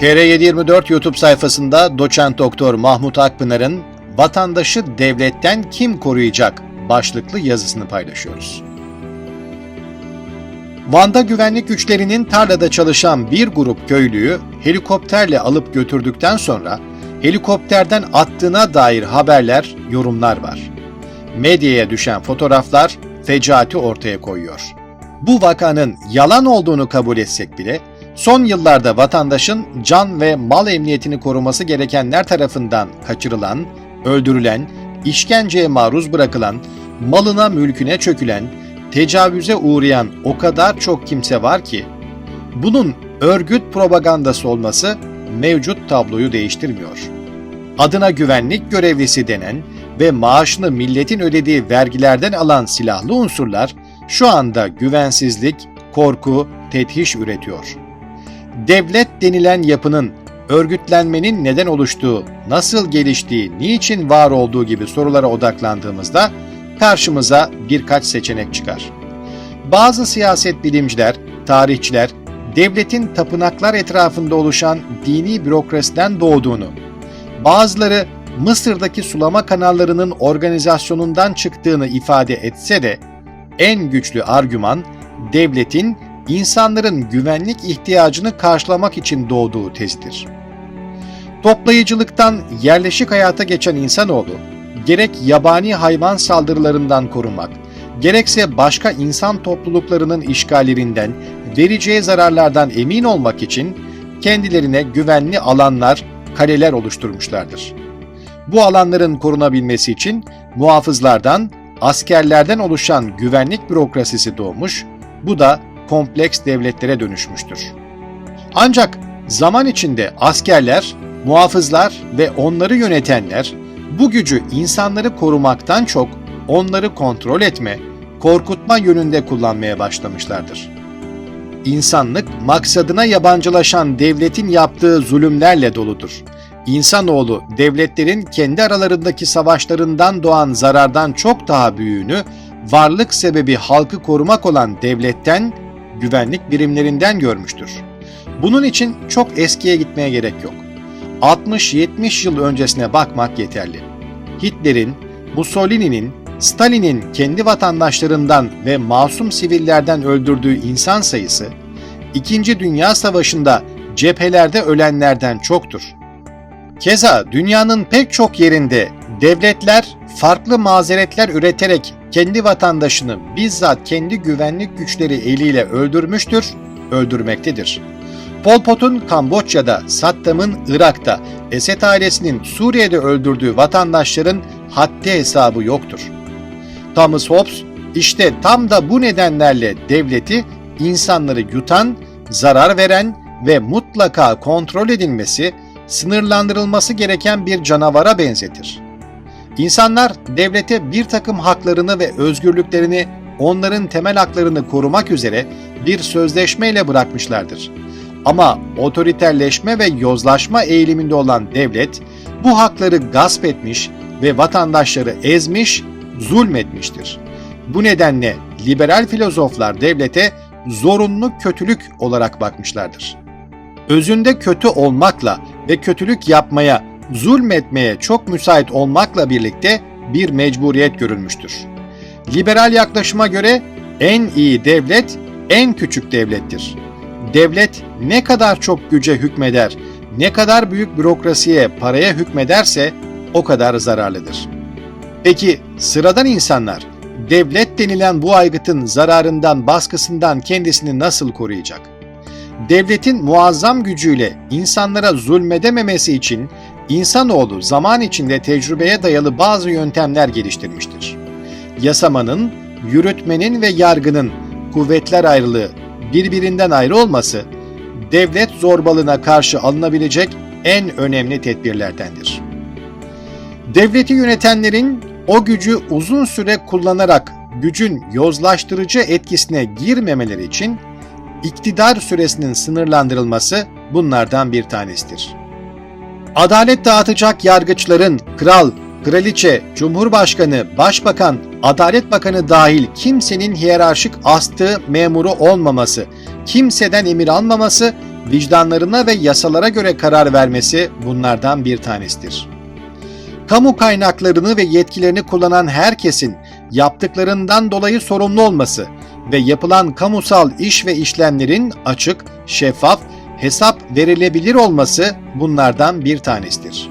TR724 YouTube sayfasında doçent doktor Mahmut Akpınar'ın Vatandaşı devletten kim koruyacak başlıklı yazısını paylaşıyoruz. Van'da güvenlik güçlerinin tarlada çalışan bir grup köylüyü helikopterle alıp götürdükten sonra helikopterden attığına dair haberler, yorumlar var. Medyaya düşen fotoğraflar fecaati ortaya koyuyor. Bu vakanın yalan olduğunu kabul etsek bile son yıllarda vatandaşın can ve mal emniyetini koruması gerekenler tarafından kaçırılan, öldürülen, işkenceye maruz bırakılan, malına mülküne çökülen, tecavüze uğrayan o kadar çok kimse var ki bunun örgüt propagandası olması mevcut tabloyu değiştirmiyor. Adına güvenlik görevlisi denen ve maaşını milletin ödediği vergilerden alan silahlı unsurlar şu anda güvensizlik, korku, tethiş üretiyor. Devlet denilen yapının örgütlenmenin neden oluştuğu, nasıl geliştiği, niçin var olduğu gibi sorulara odaklandığımızda karşımıza birkaç seçenek çıkar. Bazı siyaset bilimciler, tarihçiler, devletin tapınaklar etrafında oluşan dini bürokrasiden doğduğunu, bazıları Mısır'daki sulama kanallarının organizasyonundan çıktığını ifade etse de en güçlü argüman devletin insanların güvenlik ihtiyacını karşılamak için doğduğu tezidir. Toplayıcılıktan yerleşik hayata geçen insanoğlu, gerek yabani hayvan saldırılarından korunmak, gerekse başka insan topluluklarının işgallerinden, vereceği zararlardan emin olmak için kendilerine güvenli alanlar, kaleler oluşturmuşlardır. Bu alanların korunabilmesi için muhafızlardan, askerlerden oluşan güvenlik bürokrasisi doğmuş, bu da kompleks devletlere dönüşmüştür. Ancak zaman içinde askerler, muhafızlar ve onları yönetenler bu gücü insanları korumaktan çok onları kontrol etme, korkutma yönünde kullanmaya başlamışlardır. İnsanlık maksadına yabancılaşan devletin yaptığı zulümlerle doludur. İnsanoğlu devletlerin kendi aralarındaki savaşlarından doğan zarardan çok daha büyüğünü varlık sebebi halkı korumak olan devletten, güvenlik birimlerinden görmüştür. Bunun için çok eskiye gitmeye gerek yok. 60-70 yıl öncesine bakmak yeterli. Hitler'in, Mussolini'nin, Stalin'in kendi vatandaşlarından ve masum sivillerden öldürdüğü insan sayısı, İkinci Dünya Savaşı'nda cephelerde ölenlerden çoktur. Keza dünyanın pek çok yerinde devletler farklı mazeretler üreterek kendi vatandaşını bizzat kendi güvenlik güçleri eliyle öldürmüştür, öldürmektedir. Pol Pot'un Kamboçya'da, Saddam'ın Irak'ta, Esed ailesinin Suriye'de öldürdüğü vatandaşların haddi hesabı yoktur. Thomas Hobbes işte tam da bu nedenlerle devleti insanları yutan, zarar veren ve mutlaka kontrol edilmesi, sınırlandırılması gereken bir canavara benzetir. İnsanlar devlete bir takım haklarını ve özgürlüklerini onların temel haklarını korumak üzere bir sözleşmeyle bırakmışlardır. Ama otoriterleşme ve yozlaşma eğiliminde olan devlet bu hakları gasp etmiş ve vatandaşları ezmiş, zulmetmiştir. Bu nedenle liberal filozoflar devlete zorunlu kötülük olarak bakmışlardır. Özünde kötü olmakla ve kötülük yapmaya, zulmetmeye çok müsait olmakla birlikte bir mecburiyet görülmüştür. Liberal yaklaşıma göre en iyi devlet en küçük devlettir. Devlet ne kadar çok güce hükmeder, ne kadar büyük bürokrasiye, paraya hükmederse o kadar zararlıdır. Peki sıradan insanlar devlet denilen bu aygıtın zararından, baskısından kendisini nasıl koruyacak? Devletin muazzam gücüyle insanlara zulmedememesi için insanoğlu zaman içinde tecrübeye dayalı bazı yöntemler geliştirmiştir. Yasamanın, yürütmenin ve yargının kuvvetler ayrılığı birbirinden ayrı olması, devlet zorbalığına karşı alınabilecek en önemli tedbirlerdendir. Devleti yönetenlerin o gücü uzun süre kullanarak gücün yozlaştırıcı etkisine girmemeleri için iktidar süresinin sınırlandırılması bunlardan bir tanesidir. Adalet dağıtacak yargıçların kral, kraliçe, cumhurbaşkanı, başbakan, adalet bakanı dahil kimsenin hiyerarşik astığı memuru olmaması, kimseden emir almaması vicdanlarına ve yasalara göre karar vermesi bunlardan bir tanesidir. Kamu kaynaklarını ve yetkilerini kullanan herkesin yaptıklarından dolayı sorumlu olması ve yapılan kamusal iş ve işlemlerin açık, şeffaf, hesap verilebilir olması bunlardan bir tanesidir.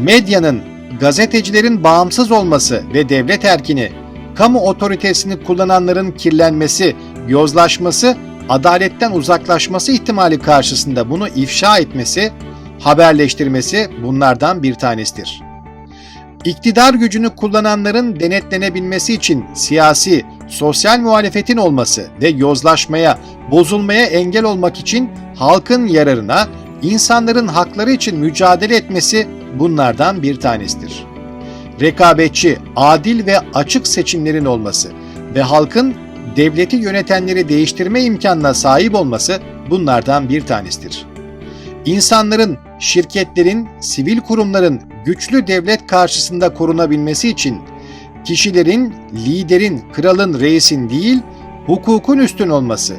Medyanın, gazetecilerin bağımsız olması ve devlet erkini, kamu otoritesini kullananların kirlenmesi, yozlaşması, adaletten uzaklaşması ihtimali karşısında bunu ifşa etmesi, haberleştirmesi bunlardan bir tanesidir. İktidar gücünü kullananların denetlenebilmesi için siyasi, sosyal muhalefetin olması ve yozlaşmaya, bozulmaya engel olmak için halkın yararına, insanların hakları için mücadele etmesi bunlardan bir tanesidir. Rekabetçi, adil ve açık seçimlerin olması ve halkın devleti yönetenleri değiştirme imkanına sahip olması bunlardan bir tanesidir. İnsanların, şirketlerin, sivil kurumların güçlü devlet karşısında korunabilmesi için kişilerin, liderin, kralın, reisin değil, hukukun üstün olması,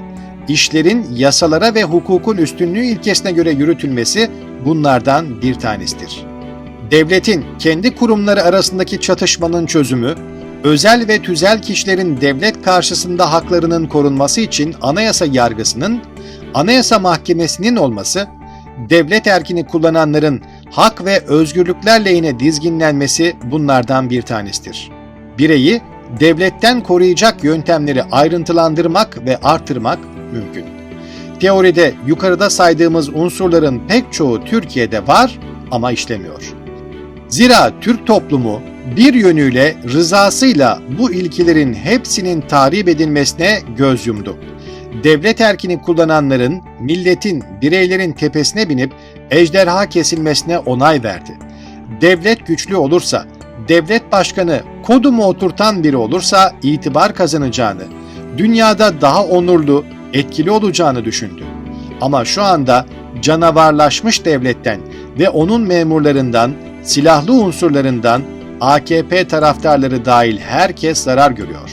işlerin yasalara ve hukukun üstünlüğü ilkesine göre yürütülmesi bunlardan bir tanesidir. Devletin kendi kurumları arasındaki çatışmanın çözümü, özel ve tüzel kişilerin devlet karşısında haklarının korunması için anayasa yargısının, anayasa mahkemesinin olması, devlet erkini kullananların hak ve özgürlükler lehine dizginlenmesi bunlardan bir tanesidir. Bireyi devletten koruyacak yöntemleri ayrıntılandırmak ve artırmak mümkün. Teoride yukarıda saydığımız unsurların pek çoğu Türkiye'de var ama işlemiyor. Zira Türk toplumu bir yönüyle rızasıyla bu ilkelerin hepsinin tahrip edilmesine göz yumdu. Devlet erkini kullananların, milletin, bireylerin tepesine binip ejderha kesilmesine onay verdi. Devlet güçlü olursa, devlet başkanı kodumu oturtan biri olursa itibar kazanacağını, dünyada daha onurlu, etkili olacağını düşündü. Ama şu anda canavarlaşmış devletten ve onun memurlarından, silahlı unsurlarından AKP taraftarları dahil herkes zarar görüyor.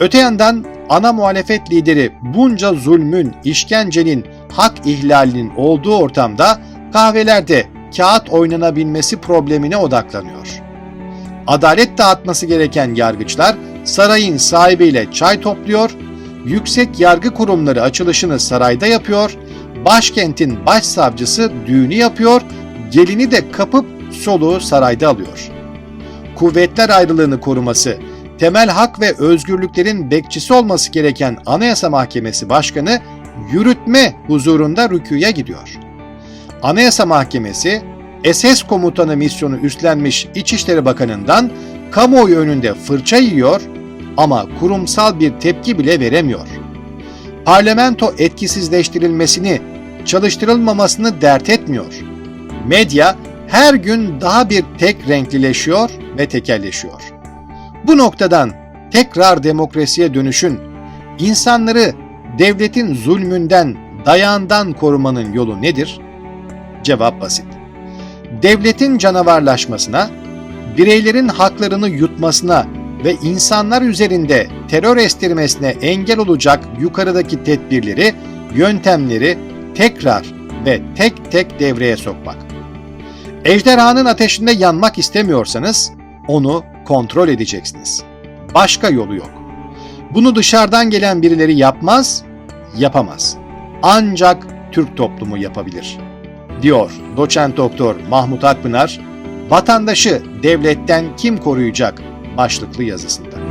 Öte yandan ana muhalefet lideri bunca zulmün, işkencenin, hak ihlalinin olduğu ortamda kahvelerde kağıt oynanabilmesi problemine odaklanıyor. Adalet dağıtması gereken yargıçlar sarayın sahibiyle çay topluyor, yüksek yargı kurumları açılışını sarayda yapıyor, başkentin başsavcısı düğünü yapıyor, gelini de kapıp soluğu sarayda alıyor. Kuvvetler ayrılığını koruması, temel hak ve özgürlüklerin bekçisi olması gereken Anayasa Mahkemesi Başkanı yürütme huzurunda rüküye gidiyor. Anayasa Mahkemesi, SS komutanı misyonu üstlenmiş İçişleri Bakanı'ndan kamuoyu önünde fırça yiyor ama kurumsal bir tepki bile veremiyor. Parlamento etkisizleştirilmesini, çalıştırılmamasını dert etmiyor. Medya her gün daha bir tek renklileşiyor ve tekelleşiyor. Bu noktadan tekrar demokrasiye dönüşün, insanları devletin zulmünden, dayağından korumanın yolu nedir? Cevap basit. Devletin canavarlaşmasına, bireylerin haklarını yutmasına ve insanlar üzerinde terör estirmesine engel olacak yukarıdaki tedbirleri, yöntemleri tekrar ve tek tek devreye sokmak. Ejderhanın ateşinde yanmak istemiyorsanız onu kontrol edeceksiniz. Başka yolu yok. Bunu dışarıdan gelen birileri yapmaz, yapamaz. Ancak Türk toplumu yapabilir. Diyor doçent doktor Mahmut Akpınar, vatandaşı devletten kim koruyacak başlıklı yazısında.